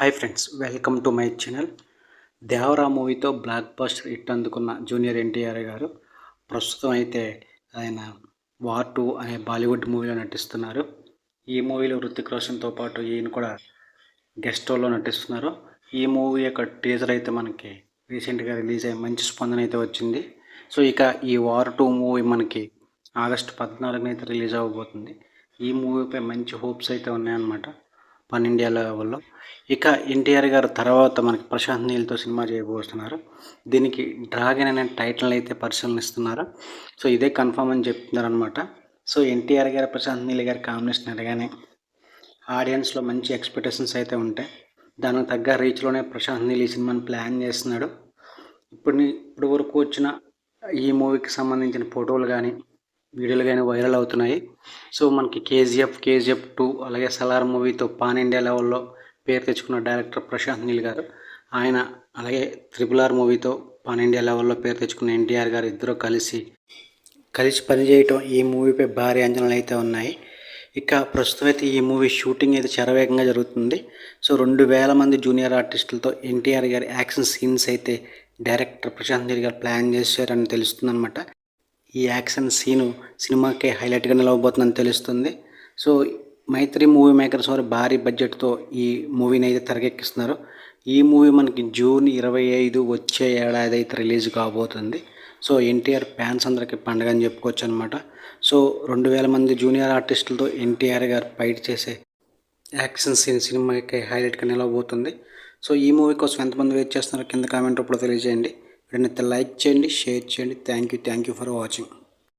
Hi friends welcome to my channel Devara మూవీతో blockbuster hit అందుకున్న junior NTR గారు ప్రస్తుతం అయితే ఆయన వార్ టూ అనే బాలీవుడ్ మూవీలో నటిస్తున్నారు. ఈ మూవీలో హృతిక్ రోషన్తో పాటు ఈయన కూడా గెస్ట్ రోల్లో నటిస్తున్నారు. ఈ మూవీ యొక్క టీజర్ అయితే మనకి రీసెంట్గా రిలీజ్ అయ్యి మంచి స్పందన అయితే వచ్చింది. సో ఇక ఈ వార్ టూ మూవీ మనకి ఆగస్టు పద్నాలుగున అయితే రిలీజ్ అవ్వబోతుంది. ఈ మూవీపై మంచి హోప్స్ అయితే ఉన్నాయన్నమాట. పన్ ఇండియా లెవెల్లో. ఇక ఎన్టీఆర్ గారు తర్వాత మనకి ప్రశాంత్ నీల్తో సినిమా చేయబోతున్నారు. దీనికి డ్రాగన్ అనే టైటిల్ అయితే పరిశీలనిస్తున్నారు. సో ఇదే కన్ఫర్మ్ అని చెప్తున్నారు అనమాట సో ఎన్టీఆర్ గారు ప్రశాంత్ నీల్ గారి కాంబినేషన్ అనగానే ఆడియన్స్లో మంచి ఎక్స్పెక్టేషన్స్ అయితే ఉంటాయి. దానికి తగ్గ రీచ్లోనే ప్రశాంత్ నీల్ ఈ సినిమాని ప్లాన్ చేస్తున్నాడు. ఇప్పుడు ఇప్పుడు వరకు వచ్చిన ఈ మూవీకి సంబంధించిన ఫోటోలు కానీ వీడియోలు కానీ వైరల్ అవుతున్నాయి. సో మనకి కేజీఎఫ్ కేజీఎఫ్ టూ అలాగే సలార్ మూవీతో పాన్ ఇండియా లెవెల్లో పేరు తెచ్చుకున్న డైరెక్టర్ ప్రశాంత్ నీల్ గారు ఆయన అలాగే త్రిపుల్ ఆర్ మూవీతో పాన్ ఇండియా లెవెల్లో పేరు తెచ్చుకున్న ఎన్టీఆర్ గారు ఇద్దరు కలిసి కలిసి పనిచేయటం ఈ మూవీపై భారీ అంచనాలు అయితే ఉన్నాయి. ఇక ప్రస్తుతం అయితే ఈ మూవీ షూటింగ్ అయితే చరవేగంగా జరుగుతుంది. సో రెండు వేల మంది జూనియర్ ఆర్టిస్టులతో ఎన్టీఆర్ గారి యాక్షన్ సీన్స్ అయితే డైరెక్టర్ ప్రశాంత్ నీల్ గారు ప్లాన్ చేశారని తెలుస్తుంది అనమాట ఈ యాక్షన్ సీను సినిమాకే హైలైట్గా నిలవబోతుందని తెలుస్తుంది. సో మైత్రి మూవీ మేకర్స్ వారు భారీ బడ్జెట్తో ఈ మూవీని అయితే తెరకెక్కిస్తున్నారు. ఈ మూవీ మనకి జూన్ ఇరవై ఐదు వచ్చే ఏడాది అయితే రిలీజ్ కాబోతుంది. సో ఎన్టీఆర్ ఫ్యాన్స్ అందరికీ పండగ అని చెప్పుకోవచ్చు అనమాట సో రెండు వేల మంది జూనియర్ ఆర్టిస్టులతో ఎన్టీఆర్ గారు ఫైట్ చేసే యాక్షన్ సీన్ సినిమాకి హైలైట్గా నిలవబోతుంది. సో ఈ మూవీ కోసం ఎంతమంది వెయిట్ చేస్తున్నారో కింద కామెంట్ రూపంలో తెలియజేయండి. వీడిని లైక్ చేయండి షేర్ చేయండి thank you thank you for watching